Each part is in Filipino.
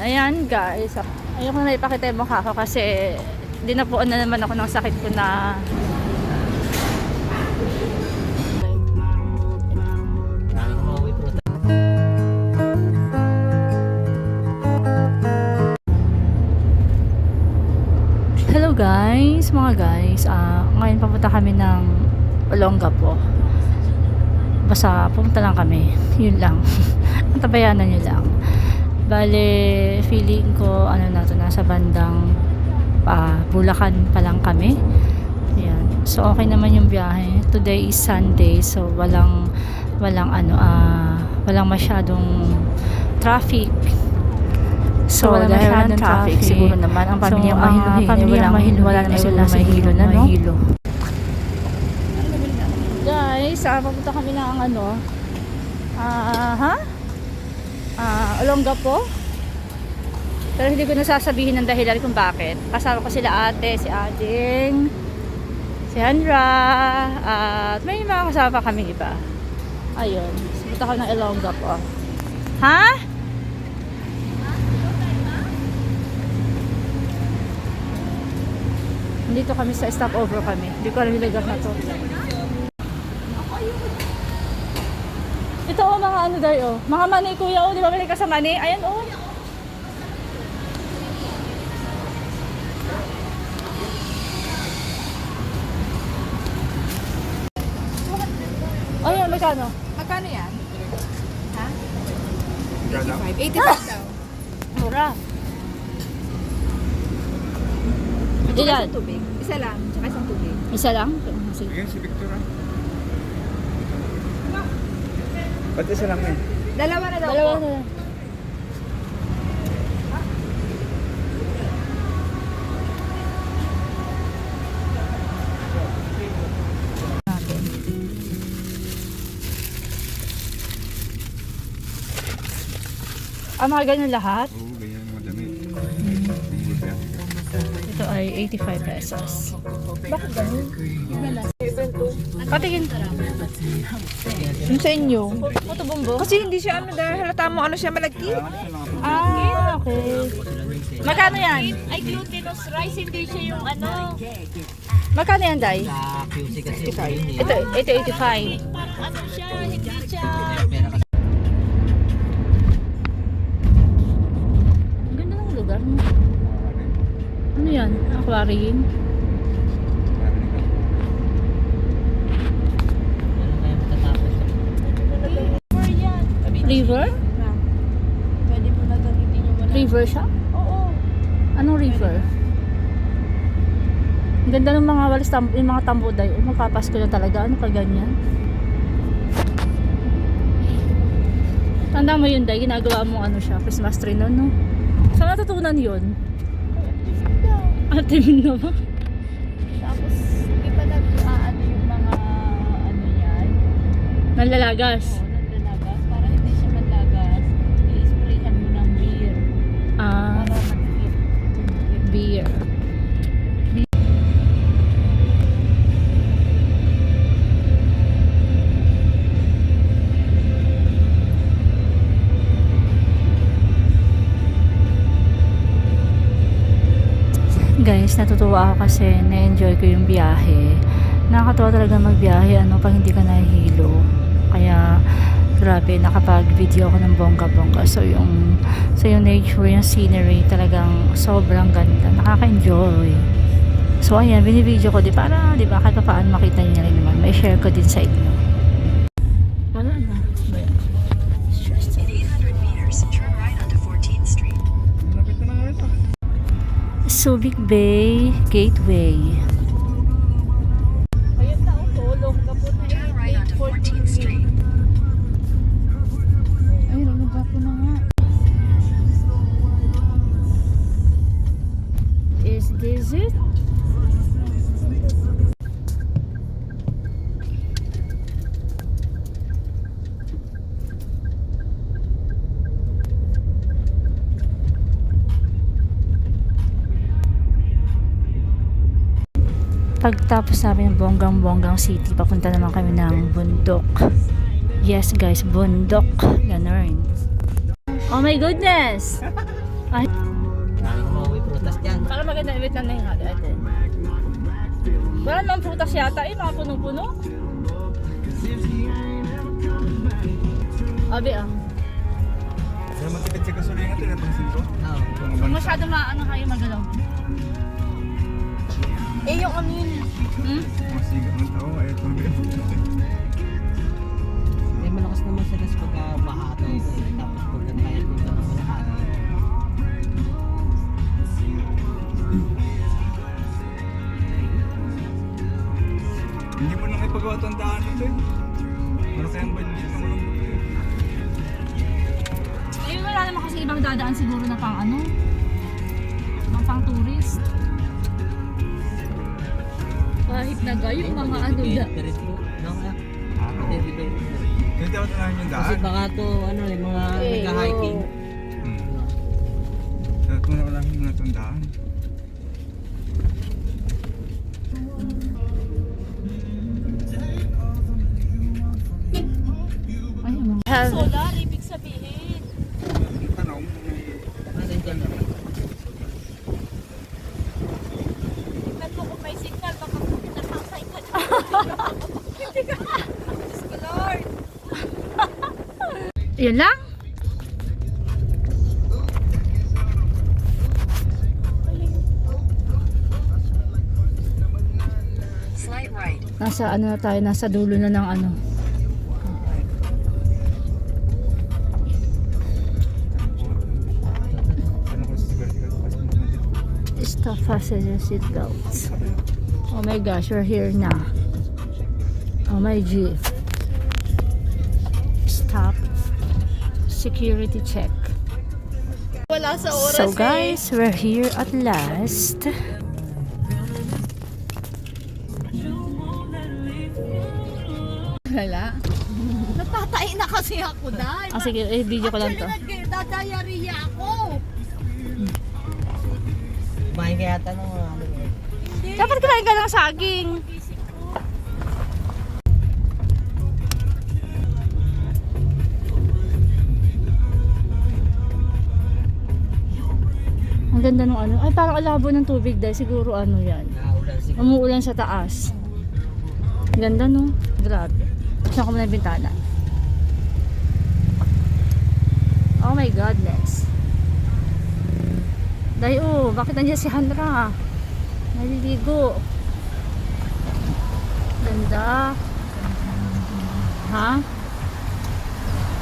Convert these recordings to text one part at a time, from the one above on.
ayan guys. Ayoko na ipakita yung mukha ko kasi dinapuan na naman ako ng sakit ko na Hello guys, mga guys. Ah, ngayon papunta kami ng Olongapo. Basta pumunta lang kami. Yun lang. Ang tabayanan nyo lang. Bale, feeling ko ano na to nasa bandang ah, Bulacan pa lang kami. Ayan. So okay naman yung biyahe. Today is Sunday so walang walang ano ah walang masyadong traffic. So, wala dahil masyadong walang traffic, siguro naman ang pamilyang ang mahilo-hilo, pamilyang walang- mahilo, wala na sila sa mahilo hilo na, no? no? Guys, ah, papunta kami ng ano, ah, ha? Ah, Olongapo. Pero hindi ko nasasabihin ng dahilan kung bakit. Kasama ko sila ate, si Ading, si Handra, at may mga kasama kami iba. Ayun, pupunta ko ng Olongapo. Ha? Dito kami sa stopover kami. Hindi ko alam yung lugar na to. Ito oh, mga ano daw oh. Mga mani kuya oh, di ba balik ka sa mani? Ayan oh. Ayan, magkano? Magkano yan? Ha? 85. 85 daw. Mura. Tsaka Ilan? isang tubig. Isa lang. Tsaka isang tubig. Isa lang? Sige, si Victor ah. Ba't isa lang eh? Dalawa na daw Dalawa po. na. Ah, mga ganyan lahat? Oo, ganyan madami. Ito ay 85 pesos. Bakit ganun? Patingin. Yung sa inyo. Puto bumbo? Kasi hindi siya ano dahil halata mo ano siya malagkit. Ah, okay. Magkano yan? Ay, glutinous rice, hindi siya yung ano, Magkano yan, Day? Sa QC kasi yun eh. Ito, ito 85. parang ano siya, hindi siya, Ang ganda ng lugar mo. Ano yan? Aquarium? Ano kaya matatapos? for yan. River? Pwede mo na gamitin yung wala. River siya? Oo. Anong river? Ang ganda ng mga walis tam yung mga tambuday. Oh, magpapasko na talaga. Ano ka ganyan? Tanda mo yun, Day. Ginagawa mo ano siya. Christmas tree nun, no? Saan natutunan yun? Ate mo naman. Tapos, di ba nag, ah, ano yung mga, ano yan? Nanlalagas. Oo, Guys, natutuwa ako kasi na-enjoy ko yung biyahe. Nakakatuwa talaga magbiyahe ano pag hindi ka nahihilo. Kaya grabe nakapag-video ako ng bongga-bongga. So yung so yung nature, yung scenery talagang sobrang ganda. Nakaka-enjoy. So ayan, binibideo ko di para di ba kahit pa paano makita niyo rin naman. May share ko din sa inyo. Subic Bay Gateway. Pagtapos namin ng bonggang-bonggang city, papunta naman kami ng bundok. Yes guys, bundok. Ganun. Oh my goodness! Ay, para maganda ibit na yung hali ate. Wala namang prutas yata eh, mga puno-puno. Abi ah. Kaya matipid sa gasolina ito, napansin ko. Oo. Masyado maano kayo magalaw. Eh, yung ano yun. Hmm? Masiga ng tao, ayaw ko May malakas naman sila sa pagkabahato ito eh. Tapos pag nagbayad dito ng malakas. Hindi mo nang ipagawa itong daan ito eh. Ano kayang budget ng Eh, wala naman kasi ibang dadaan siguro na pang ano. Pang pang tourist. Kahit na gayo, mga ano da. Kaya. ako tanahin yung Kasi daan. baka to, ano, yung mga Eh, nag-hiking. Hmm. Kaya kung nakalahin mo na itong daan. Ay, mga Solar, ibig sabihin. Ang tanong, may Nasaan dyan na? Tingnan mo kung may signal, baka nakasay ka dyan. Hindi ka. Diyos ko, Lord. Yun lang? Nasa ano na tayo, nasa dulo na ng ano. Stop passenger seatbelts. Oh my gosh, we're here na. Oh my G. Stop. Security check. Wala sa oras So eh. guys, we're here at last. Wala. Natatay na kasi ako dahil. Ah, sige, eh, video ko lang to. Actually, nagdadayariya ako. Kumain kaya yata ng mga ano eh. Dapat kumain ka ng saging. Ganda ng ano. Ay, parang alabo ng tubig dahil siguro ano yan. Umuulan sa taas. Ganda no? Grabe. Saan ko muna yung bintana? Oh my godness. Dahil oh, bakit nandiyan si Handra? Naliligo. Ganda. Ha?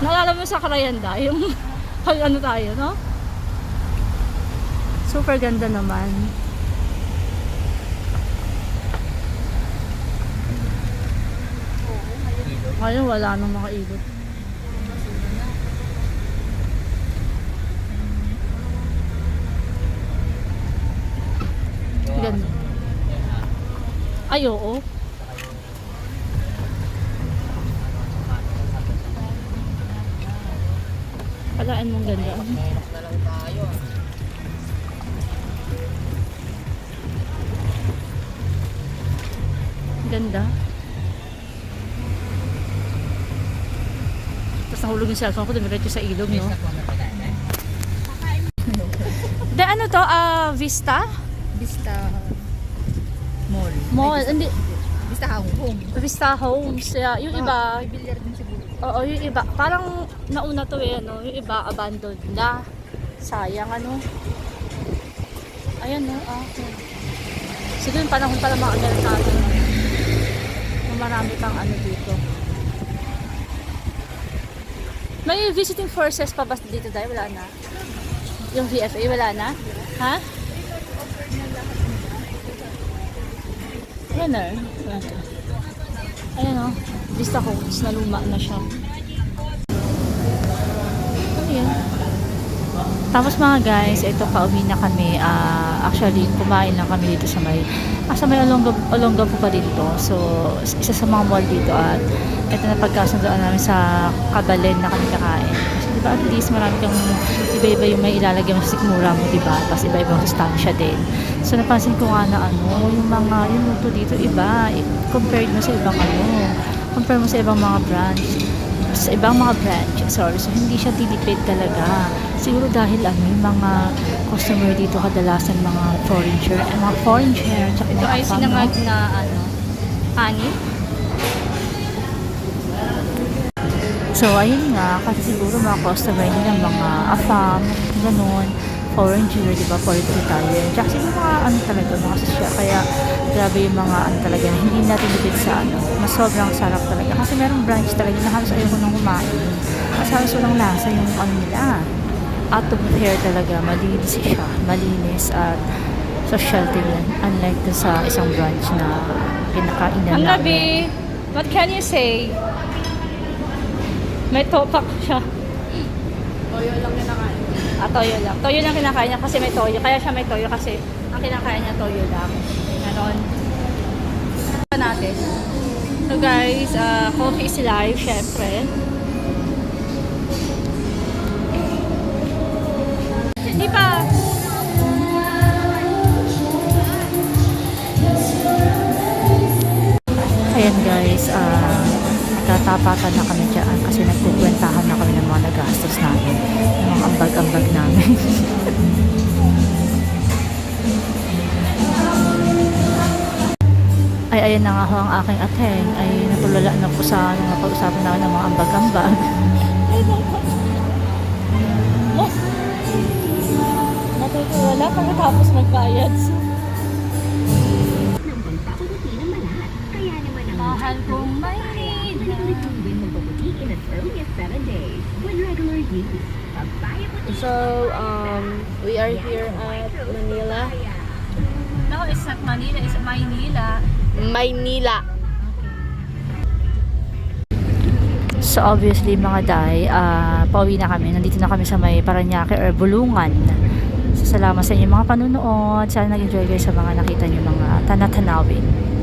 Naalala mo sa Karayanda, yung pag ano tayo, no? Super ganda naman. Ngayon wala nang makaikot. Ganda. Ay, oo. Palaan mong ganda. Menos na lang tayo Ganda. Tapos nahulog yung cellphone ko, dumiretso sa ilog, no? De, ano to? Ah, Vista? Vista Mall. Mall. Hindi. Vista Home. Vista Homes. Yeah, yung iba, May bilyar din siguro. oo, yung iba, parang nauna to eh, ano, yung iba abandoned na. Sayang, ano. Ayan, no, ah, okay. Siguro yung panahon para mga Amerikano. Marami pang ano dito. May visiting forces pa ba dito dahil wala na? Yung VFA, wala na? Ha? Wala na. Ayan o. Vista Homes na luma na siya. Ano yan? Tapos mga guys, ito pauwi na kami. Ah, actually, kumain lang kami dito sa may ah, sa may Olonga, Olonga po pa dito. So, isa sa mga mall dito at ito na pagkasundoan namin sa Kabalen na kami kakain. Kasi di ba at least marami kang iba-iba yung may ilalagay mo sa sikmura mo, di ba? Tapos iba-ibang sustansya din. So, napansin ko nga na ano, yung mga, yung luto dito iba, compared mo sa ibang ano, compare mo sa ibang mga branch sa ibang mga branch, sorry, so hindi siya tinipid talaga. Siguro dahil ano, yung mga customer dito kadalasan mga foreigner, eh, mga foreigner, tsaka Ito mga ay Afam, sinangag no? na ano, ani. So, ayun nga, kasi siguro mga customer nila, mga afam, ganun, foreigner, di ba, foreign Italian. Tsaka siguro mga ano talaga, mga sosya. Kaya, grabe yung mga ano talaga, hindi natin lipid sa ano. Mas sobrang sarap talaga. Kasi merong branch talaga na halos ayoko nang kumain. Kasi halos walang lasa yung ano nila. Out of hair talaga, malinis siya. Malinis at social din. Unlike dun sa isang branch na pinakainan Ang namin. gabi, what can you say? May topak siya. Toyo lang kinakain. Ah, toyo lang. Toyo lang kinakain niya kasi may toyo. Kaya siya may toyo kasi ang kinakain niya toyo lang. Ganon. Ito natin. So guys, uh, coffee is live, syempre. Hindi pa. Ayan guys, ah tatapatan na kami dyan kasi nagkukwentahan na kami ng mga nagastos namin. Ng mga ambag-ambag namin. ay ayan na nga ho ang aking ateng ay natulala na po sa nga pag-usapan namin ng mga ambag-ambag. Natutuwala pagkatapos magbayad. Mahal kong Maynila. So, um, we are here at Manila. No, it's not Manila, it's Maynila. Maynila. So obviously mga day, ah pauwi na kami. Nandito na kami sa may Paranaque or Bulungan. Salamat sa inyong mga panunood. Sana nag-enjoy kayo sa mga nakita niyo mga tanatanawin.